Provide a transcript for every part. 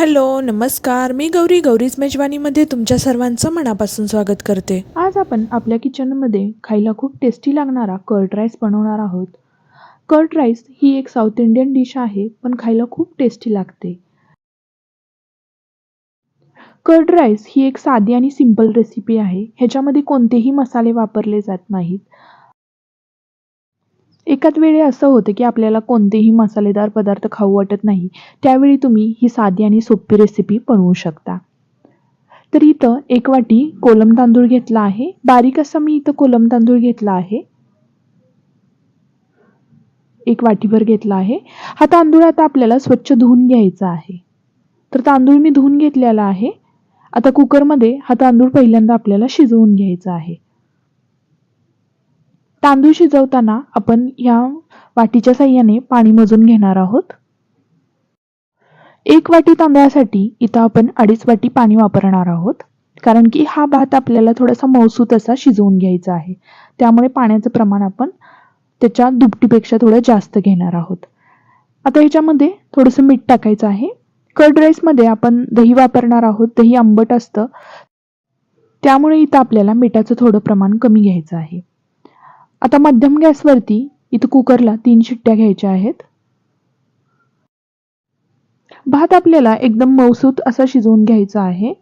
Hello नमस्कार. मी गौरी गौरीज मेजवानीमध्ये तुमच्या सर्वांचं मनापासून स्वागत करते. आज आपण आपल्या किचनमध्ये खायला खूप टेस्टी लागणारा कर्ड राईस बनवणार आहोत. कर्ड राईस ही एक साऊथ इंडियन डिश आहे पण खायला खूप टेस्टी लागते. कर्ड राईस ही एक साधी आणि सिंपल रेसिपी आहे. ह्याच्यामध्ये कोणतेही मसाले वापरले जात नाहीत. एकाच वेळी असं होतं की आपल्याला कोणतेही मसालेदार पदार्थ खाऊ वाटत नाही त्यावेळी तुम्ही ही साधी आणि सोपी रेसिपी बनवू शकता. तर इथं एक वाटी कोलम तांदूळ घेतला आहे. बारीक असा मी इथं कोलम तांदूळ घेतला आहे. एक वाटीभर घेतला आहे. हा तांदूळ आता आपल्याला स्वच्छ धुवून घ्यायचा आहे. तर तांदूळ मी धुवून घेतलेला आहे. आता कुकरमध्ये हा तांदूळ पहिल्यांदा आपल्याला शिजवून घ्यायचा आहे. तांदूळ शिजवताना आपण ह्या वाटीच्या साह्याने पाणी मोजून घेणार आहोत. एक वाटी तांदळासाठी इथं आपण अडीच वाटी पाणी वापरणार आहोत. कारण की हा भात आपल्याला थोडासा मौसूत असा शिजवून घ्यायचा आहे. त्यामुळे पाण्याचं प्रमाण आपण त्याच्या दुपटीपेक्षा थोडं जास्त घेणार आहोत. आता ह्याच्यामध्ये थोडंसं मीठ टाकायचं आहे. कर्ड राईसमध्ये आपण दही वापरणार आहोत. दही आंबट असतं. त्यामुळे इथं आपल्याला मिठाचं थोडं प्रमाण कमी घ्यायचं आहे. आता मध्यम गॅसवरती इथं कुकरला तीन शिट्ट्या घ्यायच्या आहेत. भात आपल्याला एकदम मौसूत असा शिजवून घ्यायचा आहे.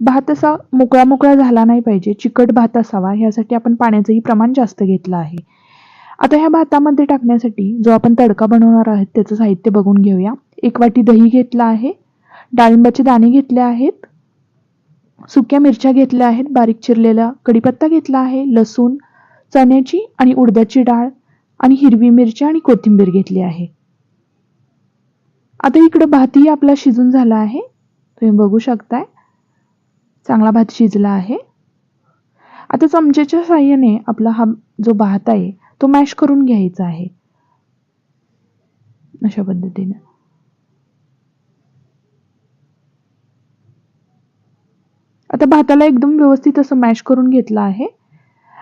भात असा मोकळा मोकळा झाला नाही पाहिजे चिकट भात असावा ह्यासाठी आपण पाण्याचंही प्रमाण जास्त घेतलं आहे. आता ह्या भातामध्ये टाकण्यासाठी जो आपण तडका बनवणार आहोत त्याचं साहित्य बघून घेऊया. एक वाटी दही घेतला आहे डाळिंबाचे दाणे घेतले आहेत सुक्या मिरच्या घेतल्या आहेत बारीक चिरलेला कढीपत्ता घेतला आहे लसूण चण्याची आणि उडदाची डाळ आणि हिरवी मिरची आणि कोथिंबीर घेतली आहे. आता इकडं भातही आपला शिजून झाला आहे. तुम्ही बघू शकताय. चांगला भात शिजला आहे. आता चमच्याच्या साह्याने आपला हा जो भात आहे तो मॅश करून घ्यायचा आहे. अशा पद्धतीने. आता भाताला एकदम व्यवस्थित असं मॅश करून घेतलं आहे.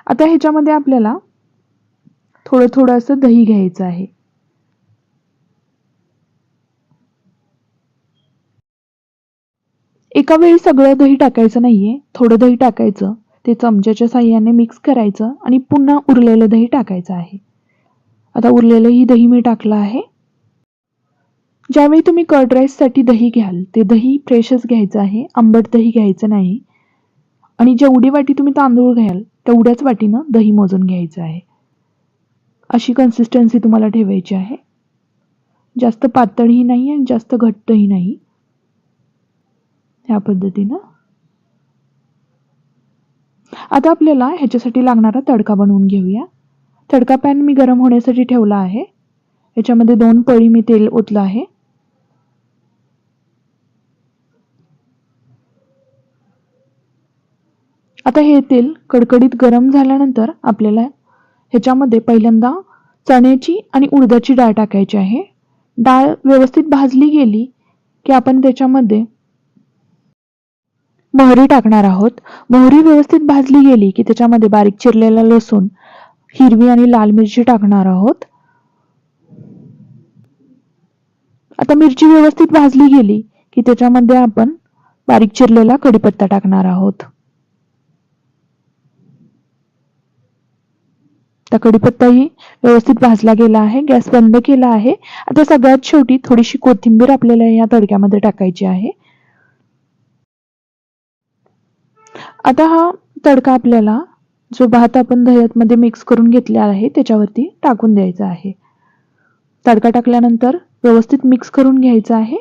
आता ह्याच्यामध्ये आपल्याला थोडं थोडं असं दही घ्यायचं आहे. एका वेळी सगळं दही टाकायचं नाहीये. थोडं दही टाकायचं. ते चमच्याच्या साह्याने मिक्स करायचं आणि पुन्हा उरलेलं दही टाकायचं आहे. आता उरलेलं ही दही मी टाकलं आहे. ज्यावेळी तुम्ही कर्ड राईससाठी दही घ्याल ते दही फ्रेशच घ्यायचं आहे. आंबट दही घ्यायचं नाही. आणि जेवढी वाटी तुम्ही तांदूळ घ्याल तेवढ्याच वाटीनं दही मोजून घ्यायचं आहे. अशी कन्सिस्टन्सी तुम्हाला ठेवायची आहे. जास्त पातळही नाही आणि जास्त घट्टही नाही. ह्या पद्धतीनं. आता आपल्याला ह्याच्यासाठी लागणारा तडका बनवून घेऊया. तडका पॅन मी गरम होण्यासाठी ठेवला आहे. याच्यामध्ये दोन पळी मी तेल ओतलं आहे. आता हे तेल कडकडीत गरम झाल्यानंतर आपल्याला ह्याच्यामध्ये पहिल्यांदा चण्याची आणि उडदाची डाळ टाकायची आहे. डाळ व्यवस्थित भाजली गेली की आपण त्याच्यामध्ये मोहरी टाकणार आहोत. मोहरी व्यवस्थित भाजली गेली की त्याच्यामध्ये बारीक चिरलेला लसूण हिरवी आणि लाल मिरची टाकणार आहोत. आता मिरची व्यवस्थित भाजली गेली की त्याच्यामध्ये आपण बारीक चिरलेला कढीपत्ता टाकणार आहोत. आता कढीपत्ताही व्यवस्थित भाजला गेला आहे. गॅस बंद केला आहे. आता सगळ्यात शेवटी थोडीशी कोथिंबीर आपल्याला या तडक्यामध्ये टाकायची आहे. आता हा तडका आपल्याला जो भात आपण दह्यामध्ये मिक्स करून घेतला आहे त्याच्यावरती टाकून द्यायचा आहे. तडका टाकल्यानंतर व्यवस्थित मिक्स करून घ्यायचा आहे.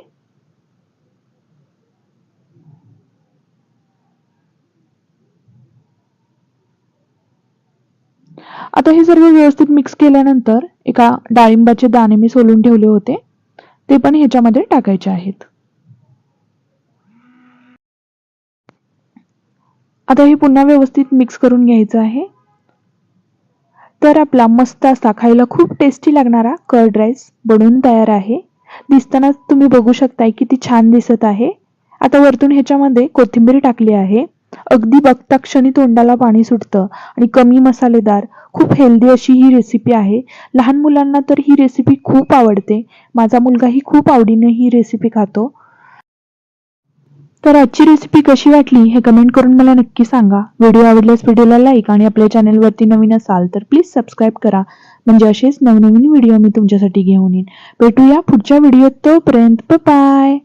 आता हे सर्व व्यवस्थित मिक्स केल्यानंतर एका डाळिंबाचे दाणे मी सोलून ठेवले होते. ते पण ह्याच्यामध्ये टाकायचे आहेत. आता हे पुन्हा व्यवस्थित मिक्स करून घ्यायचं आहे. तर आपला मस्त असा खायला खूप टेस्टी लागणारा कर्ड राईस बनवून तयार आहे. दिसतानाच तुम्ही बघू शकताय किती छान दिसत आहे. आता वरतून ह्याच्यामध्ये कोथिंबीर टाकली आहे. अगदी बघता क्षणी तोंडाला पाणी सुटतं. आणि कमी मसालेदार खूप हेल्दी अशी ही रेसिपी आहे. लहान मुलांना तर ही रेसिपी खूप आवडते. माझा मुलगाही खूप आवडीने ही रेसिपी खातो. तर आजची रेसिपी कशी वाटली हे कमेंट करून मला नक्की सांगा. व्हिडिओ आवडल्यास व्हिडिओला लाईक आणि आपल्या चॅनलवरती नवीन असाल तर प्लीज सबस्क्राईब करा. म्हणजे असेच नवनवीन व्हिडिओ मी तुमच्यासाठी घेऊन येईन. भेटूया पुढच्या व्हिडिओत तोपर्यंत. बाय